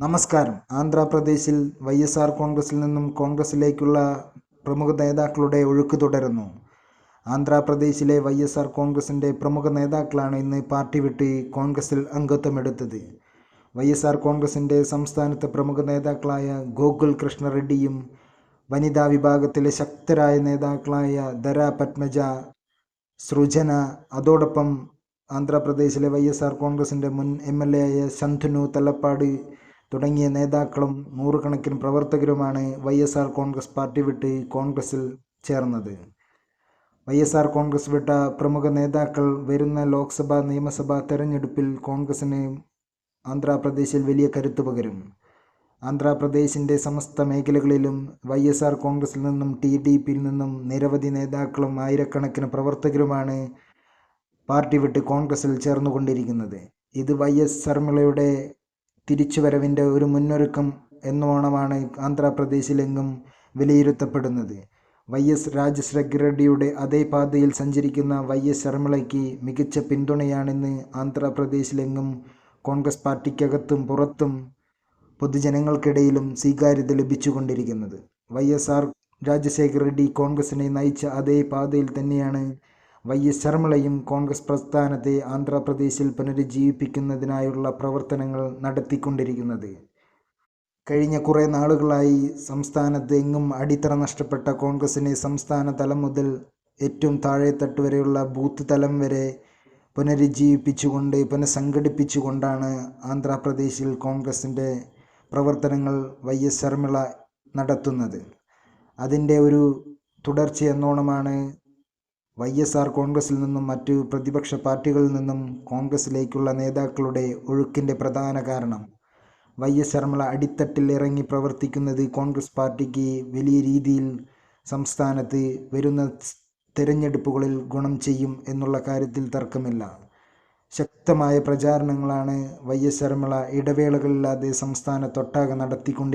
നമസ്കാരം. ആന്ധ്രാപ്രദേശിൽ Y S R കോൺഗ്രസിൽ നിന്നും കോൺഗ്രസിലേക്കുള്ള പ്രമുഖ നേതാക്കളുടെ ഒഴുക്ക് തുടരുന്നു. ആന്ധ്രാപ്രദേശിലെ വൈ എസ് ആർ കോൺഗ്രസിന്റെ പ്രമുഖ നേതാക്കളാണ് ഇന്ന് പാർട്ടി വിട്ട് കോൺഗ്രസിൽ അംഗത്വമെടുത്തത് വൈ എസ് ആർ കോൺഗ്രസിന്റെ സംസ്ഥാനത്തെ പ്രമുഖ നേതാക്കളായ ഗോകുൽ കൃഷ്ണ റെഡ്ഡിയും വനിതാ വിഭാഗത്തിലെ ശക്തരായ നേതാക്കളായ ദര പത്മജ സൃജന അതോടൊപ്പം ആന്ധ്രാപ്രദേശിലെ വൈ എസ് ആർ കോൺഗ്രസിന്റെ മുൻ എം എൽ എ ആയ ശന്ധുനു തലപ്പാട് തുടങ്ങിയ നേതാക്കളും നൂറുകണക്കിന് പ്രവർത്തകരുമാണ് Y S R Congress party വിട്ട് കോൺഗ്രസിൽ ചേർന്നത്. വൈ എസ് ആർ കോൺഗ്രസ് വിട്ട പ്രമുഖ നേതാക്കൾ വരുന്ന ലോക്സഭാ നിയമസഭാ തെരഞ്ഞെടുപ്പിൽ കോൺഗ്രസിന് ആന്ധ്രാപ്രദേശിൽ വലിയ കരുത്ത് പകരും. ആന്ധ്രാപ്രദേശിന്റെ സമസ്ത മേഖലകളിലും വൈ എസ് ആർ കോൺഗ്രസിൽ നിന്നും ടി ഡി പിയിൽ നിന്നും നിരവധി നേതാക്കളും ആയിരക്കണക്കിന് പ്രവർത്തകരുമാണ് പാർട്ടി വിട്ട് കോൺഗ്രസിൽ ചേർന്നുകൊണ്ടിരിക്കുന്നത്. ഇത് വൈ എസ് ശർമിളയുടെ തിരിച്ചുവരവിന്റെ ഒരു മുന്നൊരുക്കം എന്നോണമാണ് ആന്ധ്രാപ്രദേശിലെങ്ങും വിലയിരുത്തപ്പെടുന്നത്. വൈ എസ് രാജശേഖര റെഡ്ഡിയുടെ അതേ പാതയിൽ സഞ്ചരിക്കുന്ന വൈ എസ് ശർമിളയ്ക്ക് മികച്ച പിന്തുണയാണിന്ന് ആന്ധ്രാപ്രദേശിലെങ്ങും കോൺഗ്രസ് പാർട്ടിക്കകത്തും പുറത്തും പൊതുജനങ്ങൾക്കിടയിലും സ്വീകാര്യത ലഭിച്ചുകൊണ്ടിരിക്കുന്നത്. Y S R Rajasekhara Reddy കോൺഗ്രസിനെ നയിച്ച അതേ പാതയിൽ തന്നെയാണ് വൈ എസ് ശർമ്മളയും കോൺഗ്രസ് പ്രസ്ഥാനത്തെ ആന്ധ്രാപ്രദേശിൽ പുനരുജ്ജീവിപ്പിക്കുന്നതിനായുള്ള പ്രവർത്തനങ്ങൾ നടത്തിക്കൊണ്ടിരിക്കുന്നത്. കഴിഞ്ഞ കുറേ നാളുകളായി സംസ്ഥാനത്ത് എങ്ങും അടിത്തറ നഷ്ടപ്പെട്ട കോൺഗ്രസിനെ സംസ്ഥാന തലം മുതൽ ഏറ്റവും താഴെത്തട്ട് വരെയുള്ള ബൂത്ത് തലം വരെ പുനരുജ്ജീവിപ്പിച്ചുകൊണ്ട് പുനഃസംഘടിപ്പിച്ചുകൊണ്ടാണ് ആന്ധ്രാപ്രദേശിൽ കോൺഗ്രസിന്റെ പ്രവർത്തനങ്ങൾ വൈ എസ് ശർമിള നടത്തുന്നത്. അതിന്റെ ഒരു തുടർച്ചയെന്നോണമാണ് വൈ എസ് ആർ കോൺഗ്രസിൽ നിന്നും മറ്റു പ്രതിപക്ഷ പാർട്ടികളിൽ നിന്നും കോൺഗ്രസിലേക്കുള്ള നേതാക്കളുടെ ഒഴുക്കിന്റെ പ്രധാന കാരണം. വൈ എസ് ശർമ്മള അടിത്തട്ടിൽ ഇറങ്ങി പ്രവർത്തിക്കുന്നത് കോൺഗ്രസ് പാർട്ടിക്ക് വലിയ രീതിയിൽ സംസ്ഥാനത്ത് വരുന്ന തെരഞ്ഞെടുപ്പുകളിൽ ഗുണം ചെയ്യും എന്നുള്ള കാര്യത്തിൽ തർക്കമില്ല. ശക്തമായ പ്രചാരണങ്ങളാണ് വൈ എസ് ശർമ്മള ഇടവേളകളില്ലാതെ സംസ്ഥാനത്തൊട്ടാകെ നടത്തിക്കൊണ്ട്